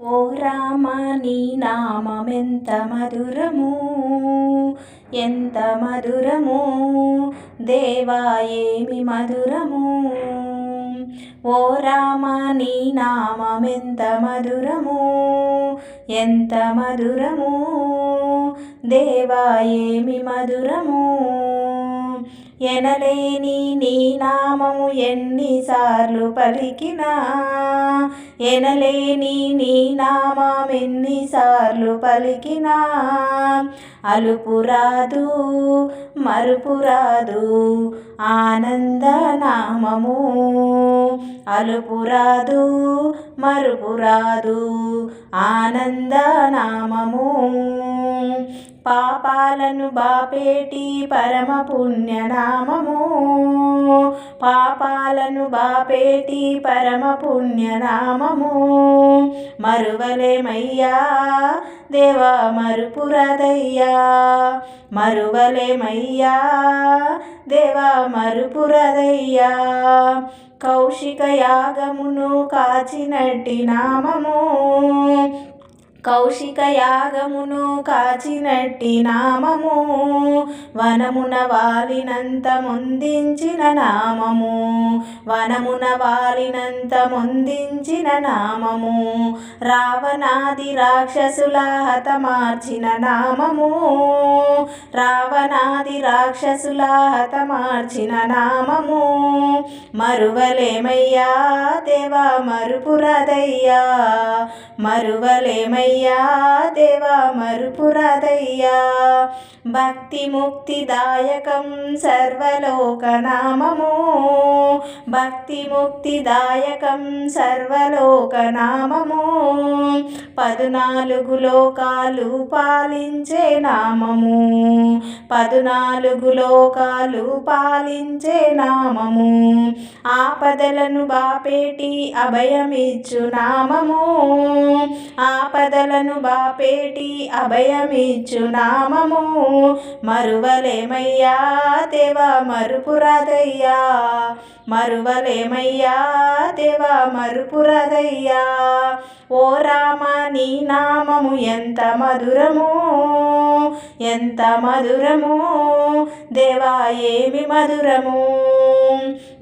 ఓ రామ నీ నామెంత మధురము? ఎంత మధురము? దేవా ఏమి మధురము? ఓ రామ నీ నామెంత మధురము? ఎంత మధురము? దేవా ఏమి మధురము? ఎనలేని నీ నామము ఎన్నిసార్లు పలికినా. ఎనలేని నీ నామం ఎన్నిసార్లు పలికినా. అలుపురాదు మరుపురాదు ఆనందనామము. అలుపురాదు మరుపురాదు ఆనందనామము. పాపాలను బాపేటి పరమ పుణ్యనామము. పాపాలను బాపేటి పరమ పుణ్యనామము. మరువలేమయ్యా దేవా మరుపురదయ్యా. మరువలేమయ్యా దేవా మరుపురదయ్యా. కౌశిక యాగమును కాచినట్టి నామము. కౌశిక యాగమును కాచినట్టి నామము వనమున వాలినంత ముందించిన నామము వనమున వాలినంత ముందించిన నామము రావణాది రాక్షసుల హతమార్చిన నామము రావణాది రాక్షసుల హతమార్చిన నామము. మరువలేమయ్యా దేవా మరుపురదయ్యా మరువలేమయ్యా దేవా మరుపురదయ్యా. భక్తి ముక్తిదాయకం సర్వలోకనామము. భక్తి ముక్తిదాయకం సర్వలోకనామము. పదునాలుగు లోకాలు పాలించే నామము. పదునాలుగు లోకాలు పాలించే నామము. ఆపదలను బాపేటి అభయమిచ్చు నామము. బాధలను బాపేటి అభయమిచ్చు నామము. మరువలేమయ్యా దేవా మరుపురాదయ్యా. మరువలేమయ్యా దేవా మరుపురాదయ్యా. ఓ రామ నీ నామము ఎంత మధురము. ఎంత మధురము. దేవా ఏమి మధురము.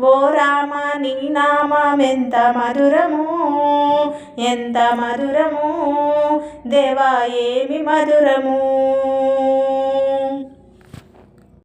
ఓ రామ నీ నామం ఎంత మధురము ఎంత మధురము దేవా ఏమి మధురము.